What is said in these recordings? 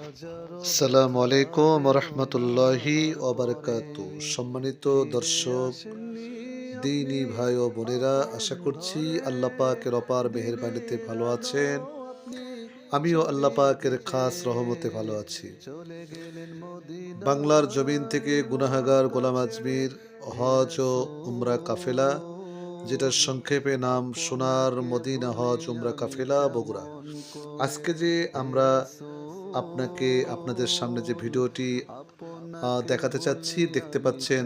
আসসালামু আলাইকুম রহমতুল্লাহি ওবরকাত। সম্মানিত দর্শক, দিনী ভাই ও বোনেরা, আশা করছি আল্লাহ পাকের অপার মেহেরবানিতে ভালো আছেন। আমিও আল্লাহ পাকের খাস রহমতে ভালো আছি। বাংলার জমিন থেকে গুনাহাগার গোলাম আজমির, হজ ও উমরা কাফেলা, যেটার সংক্ষেপে নাম সোনার মদিনা হজ উমরা কাফেলা বগুড়া। আজকে যে আমরা আপনাকে আপনাদের সামনে যে ভিডিওটি দেখাতে চাচ্ছি, দেখতে পাচ্ছেন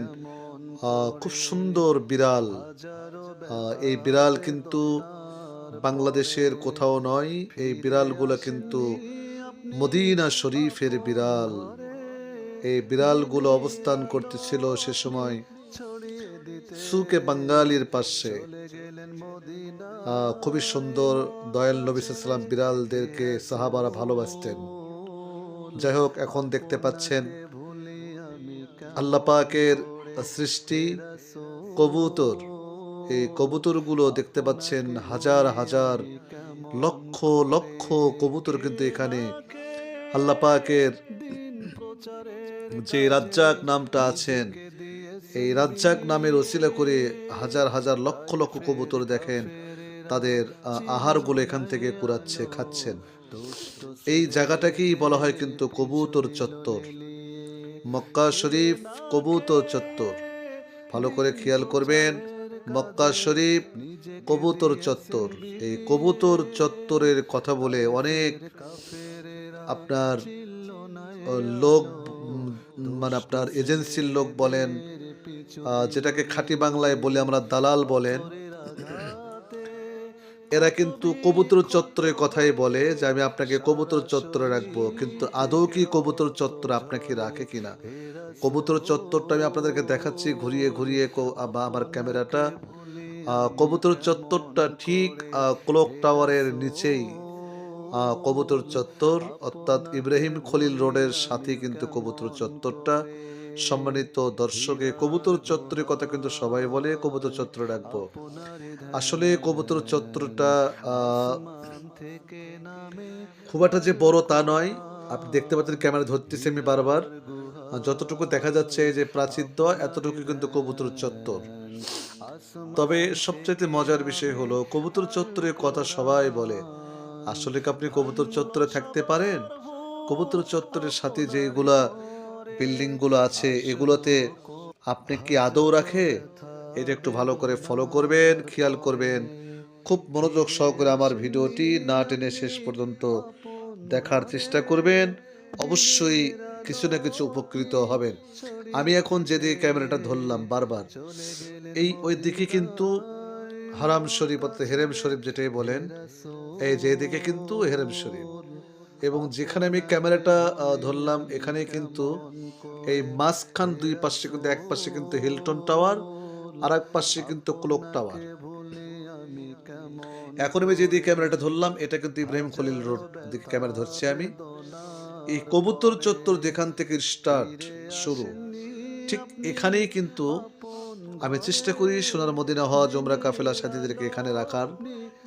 খুব সুন্দর বিড়াল। এই বিড়াল কিন্তু বাংলাদেশের কোথাও নয়, এই বিড়ালগুলো কিন্তু মদিনা শরীফের বিড়াল। এই বিড়ালগুলো অবস্থান করতেছিল সে সময় সুকে বাঙ্গালির পাশে। খুবই সুন্দর, দয়াল নবী সাল্লাম বিড়ালদেরকে সাহাবারা ভালোবাসতেন। যাই হোক এখন দেখতে পাচ্ছেন আল্লাহ পাকের সৃষ্টি কবুতর। এই কবুতরগুলো দেখতে পাচ্ছেন হাজার হাজার লক্ষ লক্ষ কবুতর কিন্তু এখানে আল্লাহ পাকের যে রাজ্জাক নামটা আছেন এই রাজ্জাক নামের ওসিলা করে হাজার হাজার লক্ষ লক্ষ কবুতর দেখেন তাদের আহ, আহারগুলো এখান থেকে কুড়াচ্ছে খাচ্ছেন। এই জায়গাটাকেই বলা হয় কিন্তু কবুতর চত্বর। মক্কা শরীফ কবুতর চত্বর। ভালো করে খেয়াল করবেন, মক্কা শরীফ কবুতর চত্বর। এই কবুতর চত্বরের কথা বলে অনেক আপনার লোক মানে আপনার এজেন্সির লোক বলেন যেটাকে খাঁটি বাংলায় বলে আমরা দালাল বলেন এরা কিন্তু কবুতর চত্বরের কথাই বলে যে আমি আপনাকে কবুতর চত্বরে রাখব, কিন্তু আদৌ কি কবুতর চত্বর আপনাকে রাখে কিনা? কবুতর চত্বরটা আমি আপনাদেরকে দেখাচ্ছি ঘুরিয়ে ঘুরিয়ে আমার ক্যামেরাটা। কবুতর চত্বরটা ঠিক ক্লক টাওয়ারের নিচেই। কবুতর চত্বর, অর্থাৎ ইব্রাহিম খলিল রোডের সাথে কিন্তু কবুতর চত্বরটা। সম্মানিত দর্শকে, কবুতর চত্বরের কথা কিন্তু সবাই বলে, কবুতর চত্বর রাখব। আসলে কবুতর চত্বরটা খুব একটা যে বড় তা নয়। আপনি দেখতে পাচ্ছেন ক্যামেরা ধরতেছি আমি বারবার। যতটুকু দেখা যাচ্ছে যে প্রাচীর এতটুকু কিন্তু কবুতর চত্বর। তবে সবচেয়ে মজার বিষয় হলো, কবুতর চত্বরের কথা সবাই বলে। আসলে কি আপনি কবুতর চত্বরে থাকতে পারেন? কবুতর চত্বরের সাথে যেগুলা বিল্ডিংগুলো আছে, এগুলোতে আপনি কি আদৌ রাখে? এটা একটু ভালো করে ফলো করবেন, খেয়াল করবেন। খুব মনোযোগ সহকারে আমার ভিডিওটি না টেনে শেষ পর্যন্ত দেখার চেষ্টা করবেন। অবশ্যই কিছু না কিছু উপকৃত হবেন। আমি এখন যেদিকে ক্যামেরাটা ধরলাম বারবার, এই ওই দিকে কিন্তু হারাম শরীফ অর্থাৎ হেরেম শরীফ যেটাই বলেন, এই যে এদিকে কিন্তু হেরেম শরীফ। এবং যেখানে আমি ক্যামেরাটা ধরলাম, এখানে কিন্তু এই মাঝখান দুই পাশে কিন্তু, এক পাশে কিন্তু হিলটন টাওয়ার আর এক পাশে কিন্তু ক্লোক টাওয়ার এখন আমি যেদিকে ক্যামেরাটা ধরলাম, এটা কিন্তু ইব্রাহিম খলিল রোড দিকে ক্যামেরা ধরছি আমি। এই কবুতর চত্বর যেখান থেকে স্টার্ট শুরু, ঠিক এখানেই কিন্তু আমি চেষ্টা করি সোনার মদিনা হজ ওমরা কাফেলা সাথীদেরকে এখানে রাখার।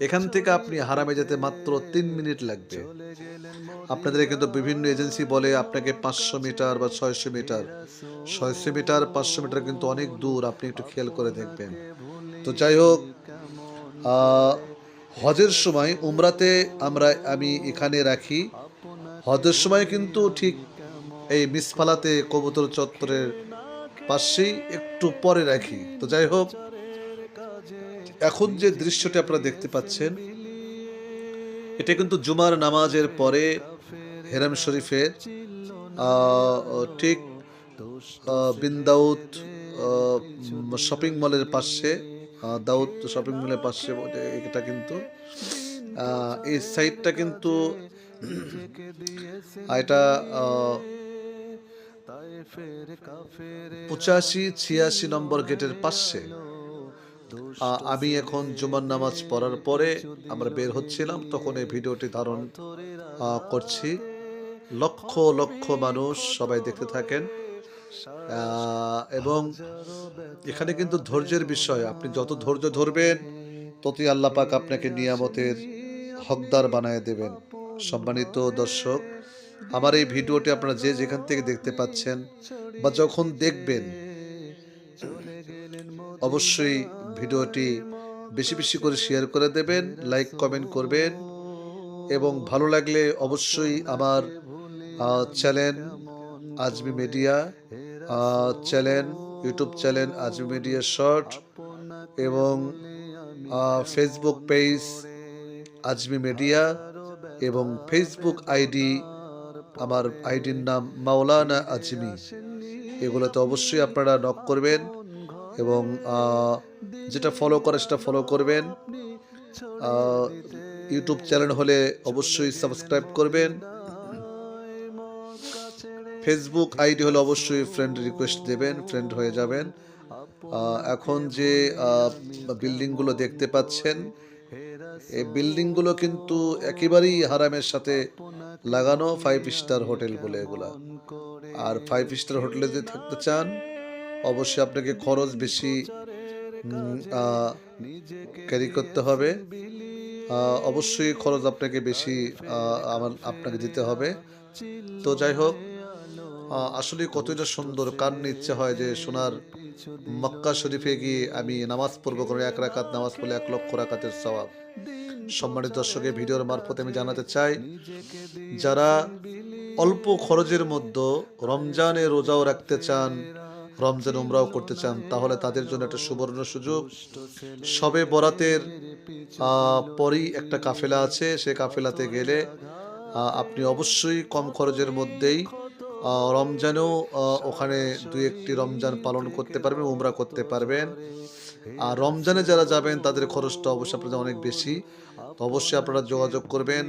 এখান থেকে আপনি হারামে যেতে মাত্র তিন মিনিট লাগবে। আপনাদের কিন্তু বিভিন্ন এজেন্সি বলে আপনাকে পাঁচশো মিটার বা ছয়শো মিটার ছয়শো মিটার, পাঁচশো মিটার কিন্তু অনেক দূর আপনি একটু খেয়াল করে দেখবেন। তো যাই হোক হজের সময় উমরাতে আমরা, আমি এখানে রাখি। হজের সময় কিন্তু ঠিক এই মিসফালাতে কবুতর চত্বরের পাশেই একটু পরে রাখি। তো যাই হোক এখন যে দৃশ্যটি আপনারা দেখতে পাচ্ছেন এটা কিন্তু জুমার নামাজের পরে হেরাম শরীফের ঠিক আহ, বিন দাউদ শপিং মলের পাশে দাউদ শপিং মলের পাশে এটা কিন্তু এই সাইডটা কিন্তু এটা পঁচাশি ছিয়াশি নম্বর গেটের পাশে। আমি এখন জুমার নামাজ পড়ার পরে আমরা বের হচ্ছিলাম, তখন এই ভিডিওটি ধারণ করছি। লক্ষ লক্ষ মানুষ সবাই দেখতে থাকেন। এবং এখানে কিন্তু ধৈর্যের বিষয়, আপনি যত ধৈর্য ধরবেন, ততই আল্লাহ পাক আপনাকে নিয়ামতের হকদার বানায় দেবেন। সম্মানিত দর্শক আমার এই ভিডিওটি আপনারা যে যেখান থেকে দেখতে পাচ্ছেন বা যখন দেখবেন, অবশ্যই ভিডিওটি বেশি বেশি করে শেয়ার করে দেবেন লাইক কমেন্ট করবেন এবং ভালো লাগলে অবশ্যই আমার channel Azmi media channel YouTube channel Azmi media short এবং ফেসবুক পেজ আজমি মিডিয়া এবং ফেসবুক আইডি আমার আইডির নাম মাওলানা আজমি। এগুলোতে অবশ্যই আপনারা নক করবেন এবং যেটা ফলো করে সেটা ফলো করবেন। ইউটিউব চ্যানেল হলে অবশ্যই সাবস্ক্রাইব করবেন। ফেসবুক আইডি হলে অবশ্যই ফ্রেন্ড রিকোয়েস্ট দেবেন ফ্রেন্ড হয়ে যাবেন। এখন যে বিল্ডিংগুলো দেখতে পাচ্ছেন এই বিল্ডিংগুলো কিন্তু একেবারেই হারামের সাথে লাগানো ফাইভ স্টার হোটেল বলে এগুলা। আর ফাইভ স্টার হোটেলে যদি থাকতে চান, অবশ্যই আপনাকে খরচ বেশি ক্যারি করতে হবে। অবশ্যই খরচ আপনাকে বেশি আমার, আপনাকে দিতে হবে। তো যাই হোক আসলে কতটা সুন্দর, কার ইচ্ছে হয় যে সোনার মক্কা শরীফে গিয়ে আমি নামাজ পড়ব করে এক রাকাত, নামাজ পড়লে এক লক্ষ রাকাতের সওয়াব। সম্মানিত দর্শকের ভিডিওর মারফতে আমি জানাতে চাই, যারা অল্প খরচের মধ্যে রমজানে রোজাও রাখতে চান, রমজান উমরাও করতে চান, তাহলে তাদের জন্য একটা সুবর্ণ সুযোগ। সবে বরাতের পরেই একটা কাফেলা আছে, সে কাফেলাতে গেলে আপনি অবশ্যই কম খরচের মধ্যেই রমজানেও ওখানে দুই একটি রমজান পালন করতে পারবেন, উমরা করতে পারবেন। আর রমজানে যারা যাবেন, তাদের খরচটা অবশ্যই আপনাদের অনেক বেশি। তো অবশ্যই আপনারা যোগাযোগ করবেন,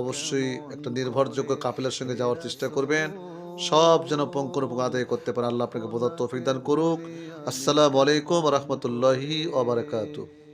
অবশ্যই একটা নির্ভরযোগ্য কাফেলার সঙ্গে যাওয়ার চেষ্টা করবেন। সব যেন পঙ্করূপ আদায় করতে পারে। আল্লাহ আপনাকে বোঝার তৌফিক দান করুক। আসসালামু আলাইকুম রহমতুল্লাহি ওবরাকাতু